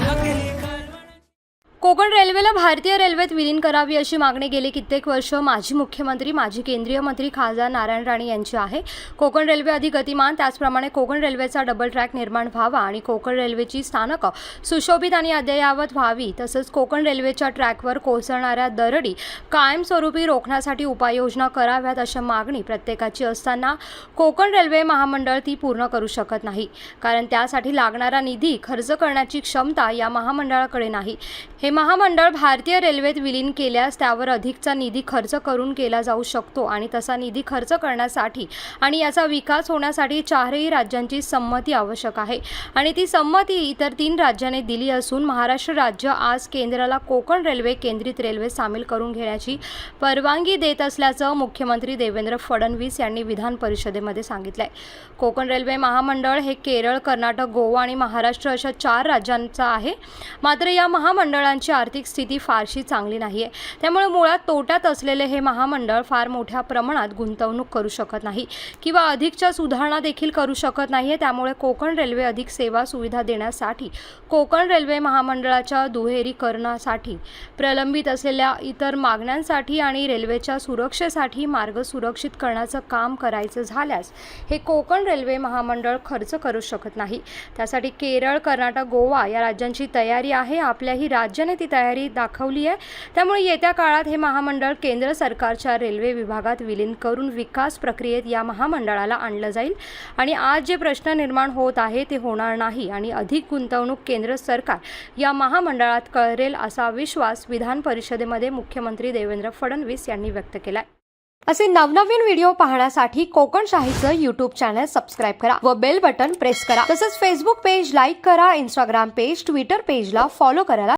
Okay. Konkan रेल्वेला भारतीय रेल्वेत विलीन करावी अशी मागणी गेली. कित्येक वर्ष माजी मुख्यमंत्री माजी केंद्रीय मंत्री खासदार नारायण राणे यांची आहे. कोकण रेल्वे अधिक गतिमान त्याचप्रमाणे कोकण रेल्वेचा डबल ट्रॅक निर्माण व्हावा आणि कोकण रेल्वेची स्थानकं सुशोभित आणि अद्ययावत व्हावी तसंच कोकण रेल्वेच्या ट्रॅकवर कोसळणाऱ्या दरडी कायमस्वरूपी रोखण्यासाठी उपाययोजना कराव्यात अशी मागणी प्रत्येकाची असताना कोकण रेल्वे महामंडळ ती पूर्ण करू शकत नाही. कारण त्यासाठी लागणारा निधी खर्च करण्याची क्षमता या महामंडळाकडे नाही. हे महामंडळ भारतीय रेल्वेत विलीन केल्यास त्यावर अधिकचा निधी खर्च करून केला जाऊ शकतो आणि तसा निधी खर्च करण्यासाठी आणि याचा विकास होण्यासाठी चारही राज्यांची संमती आवश्यक आहे. आणि ती संमती इतर तीन राज्यांनी दिली असून महाराष्ट्र राज्य आज केंद्राला कोकण रेल्वे केंद्रित रेल्वे सामील करून घेण्याची परवानगी देत असल्याचं मुख्यमंत्री देवेंद्र फडणवीस यांनी विधान परिषदेमध्ये आहे कोकण रेल्वे महामंडळ हे केरळ कर्नाटक गोवा आणि महाराष्ट्र अशा चार राज्यांचं आहे. मात्र या महामंडळांची आर्थिक स्थिती फारशी चांगली नाही आहे त्यामुळे मुळात तोट्यात असलेले हे महामंडळ फार मोठ्या प्रमाणात गुंतवणूक करू शकत नाही किंवा अधिकच्या सुधारणा देखील करू शकत नाही आहे त्यामुळे कोकण रेल्वे अधिक सेवा सुविधा देण्यासाठी कोकण रेल्वे महामंडळाच्या दुहेरीकरणासाठी प्रलंबित असलेल्या इतर मागण्यांसाठी आणि रेल्वेच्या सुरक्षेसाठी मार्ग सुरक्षित करण्याचं काम करायचं झाल्यास हे कोकण रेल्वे महामंडळ खर्च करू शकत नाही. त्यासाठी केरळ कर्नाटक गोवा या राज्यांची तयारी आहे. आपल्याही राज्याने ती तयारी दाखवली आहे. त्यामुळे येत्या काळात हे महामंडळ केंद्र सरकारच्या रेल्वे विभागात विलीन करून विकास प्रक्रियेत या महामंडळाला आणलं जाईल. आणि आज जे प्रश्न निर्माण होत आहे ते होणार नाही आणि अधिक गुंतवणूक केंद्र सरकार या महामंडळात करेल असा विश्वास विधान परिषदेमध्ये मुख्यमंत्री देवेंद्र फडणवीस यांनी व्यक्त केला असे नवनवीन व्हिडिओ पाहण्यासाठी कोकणशाहीचं युट्यूब चॅनल सबस्क्राईब करा व बेल बटन प्रेस करा. तसंच फेसबुक पेज लाईक करा इंस्टाग्राम पेज ट्विटर पेजला फॉलो करायला